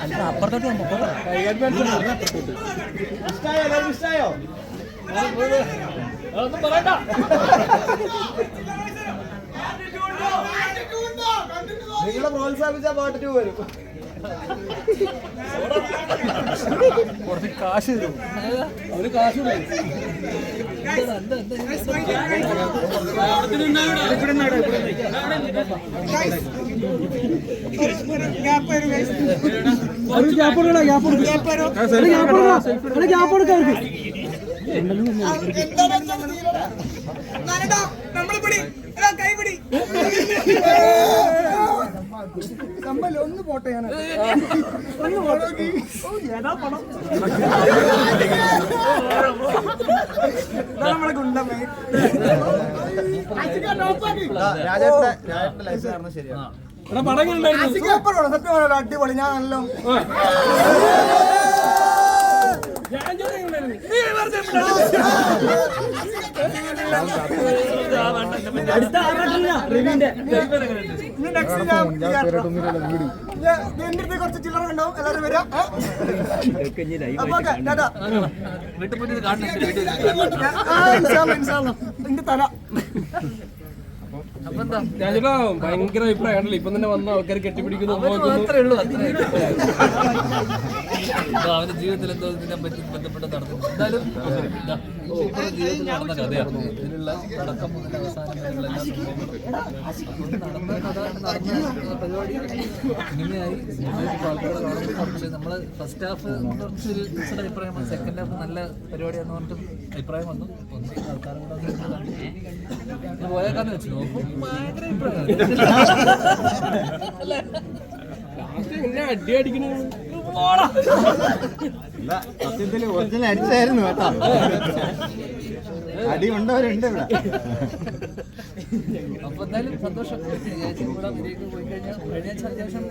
കാണാൻ അപ്പുറത്തോട്ട് നമുക്ക് വന്നിട്ടുണ്ട് അതൊന്നും പറയണ്ട നിങ്ങളെ പ്രോത്സാഹിപ്പിച്ച പാട്ട് ടു വരും. കുറച്ച് കാശ് തരും. അവർ കാശ് ഒന്ന് പോട്ടെ ഞാൻ നമ്മളെ ഗുണ്ടമ്മേ. രാജേട്ടന്റെ രാജേട്ടന്റെ ലൈഫ് കാരണം ശരിയാണ് എടാ പടങ്ങൾ ഉണ്ടായിരുന്നു. സത്യം പറയാലോ അടിപൊളി ഞാൻ നല്ല ഞാൻ അടുത്ത് കുറച്ച് ചില്ലറ ഉണ്ടാവും എല്ലാവരും വരാം. എന്റെ തല ഭയങ്കര അഭിപ്രായമാണല്ലോ. ഇപ്പൊ തന്നെ വന്ന ആൾക്കാർ കെട്ടിപ്പിടിക്കുന്നു നോക്കുന്നു. അവന്റെ ജീവിതത്തിൽ എന്തോ ഇതിനെ പറ്റി ബന്ധപ്പെട്ട് നടന്നു എന്തായാലും ജീവിതത്തിൽ നടന്ന കഥയാണ്. ഇതിനുള്ള തുടക്കം മുതൽ അവസാനം വരെയുള്ള എല്ലാ സംഭവങ്ങളും നടന്ന കഥ നടന്ന പരിപാടി സിനിമയായി സിനിമയിൽ ഇപ്പോൾ കാണുമ്പോൾ കുറച്ച് നമ്മൾ ഫസ്റ്റ് ഹാഫ് കുറച്ച് മിക്സഡ് അഭിപ്രായം വന്നു. സെക്കൻഡ് ഹാഫ് നല്ല പരിപാടിയാണെന്ന് പറഞ്ഞിട്ട് അഭിപ്രായം വന്നു. ഒന്നും ആൾക്കാരും കൂടെ ഒന്ന് ഇരുന്ന് കണ്ടു. ഇത് പോയേക്കാന്ന് വെച്ചു നോക്കും. ഭയങ്കര എങ്ങനെ അടി അടിക്കണു സത്യത്തിൽ ഒറിജിനൽ അടിച്ചായിരുന്നു കേട്ടോ. അടി ഉണ്ടവരുണ്ട് ഇവിടെ. അപ്പൊ എന്തായാലും സന്തോഷം. ചേച്ചി കൂടെ പോയി കഴിഞ്ഞാൽ കഴിഞ്ഞ അത്യാവശ്യം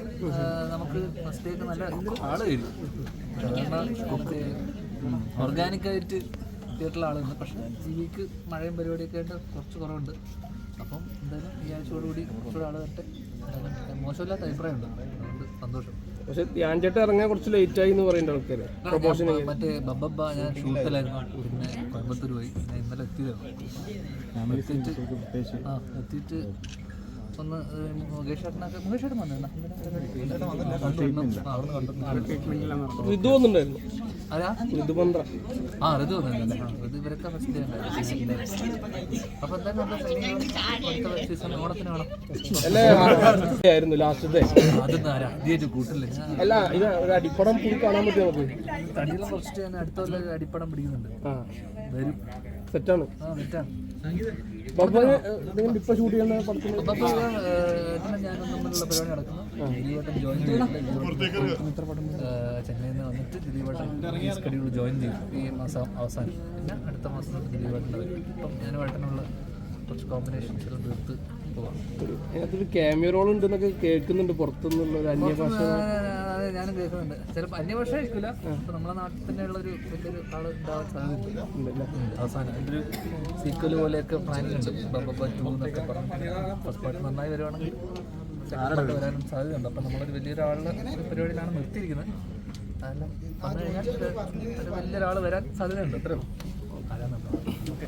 നമുക്ക് ഫസ്റ്റ് ഡേക്ക് നല്ല ആൾ വരും ഓർഗാനിക് ആയിട്ട് തിയേറ്ററിൽ ആളുണ്ട് പക്ഷേ ഈ വീക്ക് മഴയും പരിപാടിയൊക്കെ ആയിട്ട് കുറച്ച് കുറവുണ്ട്. അപ്പം എന്തായാലും ഈ ആഴ്ചയോടുകൂടി കുറച്ചുകൂടെ ആൾ വരട്ടെ. എന്തായാലും മോശമില്ലാത്ത അഭിപ്രായമുണ്ട് അതുകൊണ്ട് സന്തോഷം. പക്ഷെ ധ്യാൻ ചേട്ടൻ ഇറങ്ങാൻ കുറച്ച് ലേറ്റ് ആയി എന്ന് പറയുന്നുണ്ട് ആൾക്കാര്. പ്രൊമോഷൻ മറ്റേ ബബ്ബ ഞാൻ ഷൂട്ടിലായിരുന്നു. പിന്നെ കോയമ്പത്തൂർ പോയി. ഞാൻ ഇന്നലെ എത്തിയതാണ് എത്തിയിട്ട് ആ എത്തിയിട്ട് ഒന്ന് മുകേഷ് ചേട്ടനൊക്കെ മുകേഷ് ചേട്ടൻ വന്നിരുന്നോ? ആ, ആ ഋതു വന്നിരുന്നല്ലേ ആ, ഋതു ഇവരൊക്കെ ഫസ്റ്റ് ഡേ ഉണ്ടായിരുന്നു. അപ്പൊ എന്തായാലും നമ്മുടെ സെമി അടുത്ത സീസൺ ഓണത്തിന് വേണം. അല്ലേ? ആയിരുന്നു ലാസ്റ്റത്തെ അതൊന്നും ആരാ? ആദ്യമായിട്ട് കൂട്ടില്ല? അല്ല ഇത് ഒരു അടിപ്പടം പോയി കാണാൻ പറ്റുമോ? നമുക്ക് തടിയെല്ലാം കുറച്ചിട്ട് ഞാൻ അടുത്ത കൊല്ലം അടിപ്പടം പിടിക്കുന്നുണ്ട്. ആ. വരും. സെറ്റാണ്. ഇപ്പൊ ഷൂട്ട് ചെയ്യുന്ന പടത്തിന് ചെന്നൈയിൽ നിന്ന് വന്നിട്ട് സ്കെഡ്യൂൾ ജോയിൻ ചെയ്യും ഈ മാസം അവസാനം. പിന്നെ അടുത്ത മാസം ഞാൻ വേട്ടനുള്ള കുറച്ച് കോമ്പിനേഷൻസ് തീർത്ത് പോവാം. അതിനകത്തൊരു ക്യാമിയോ റോൾ ഉണ്ടെന്നൊക്കെ കേൾക്കുന്നുണ്ട് പുറത്തുനിന്നുള്ള ഒരു അന്യഭാഷ അതെ ഞാനും കേൾക്കുന്നുണ്ട്. ചിലപ്പോൾ അന്യഭാഷ ആയിരിക്കില്ല നമ്മുടെ നമ്മളെ നാട്ടിൽ തന്നെയുള്ള ഒരു വലിയൊരു ആൾ ഉണ്ടാവാൻ ഉം, അവസാനം അതിന്റെ ഒരു സീക്വൽ പോലെയൊക്കെ പ്ലാനിലുണ്ട് ബബ്ബ ടു എന്നൊക്കെ പറഞ്ഞു ഫസ്റ്റ് പാർട്ട് നന്നായി വരുവാണെങ്കിൽ സെക്കൻഡ് പാർട്ട് വരാനും സാധ്യതയുണ്ട്. അപ്പം നമ്മളൊരു വലിയൊരാളുടെ ഒരു പരിപാടിയിലാണ് നിർത്തിയിരിക്കുന്നത്. അതെല്ലാം വന്നു കഴിഞ്ഞാൽ ഒരു വലിയൊരാൾ വരാൻ സാധ്യതയുണ്ട്. അത്രേ ഓക്കെ.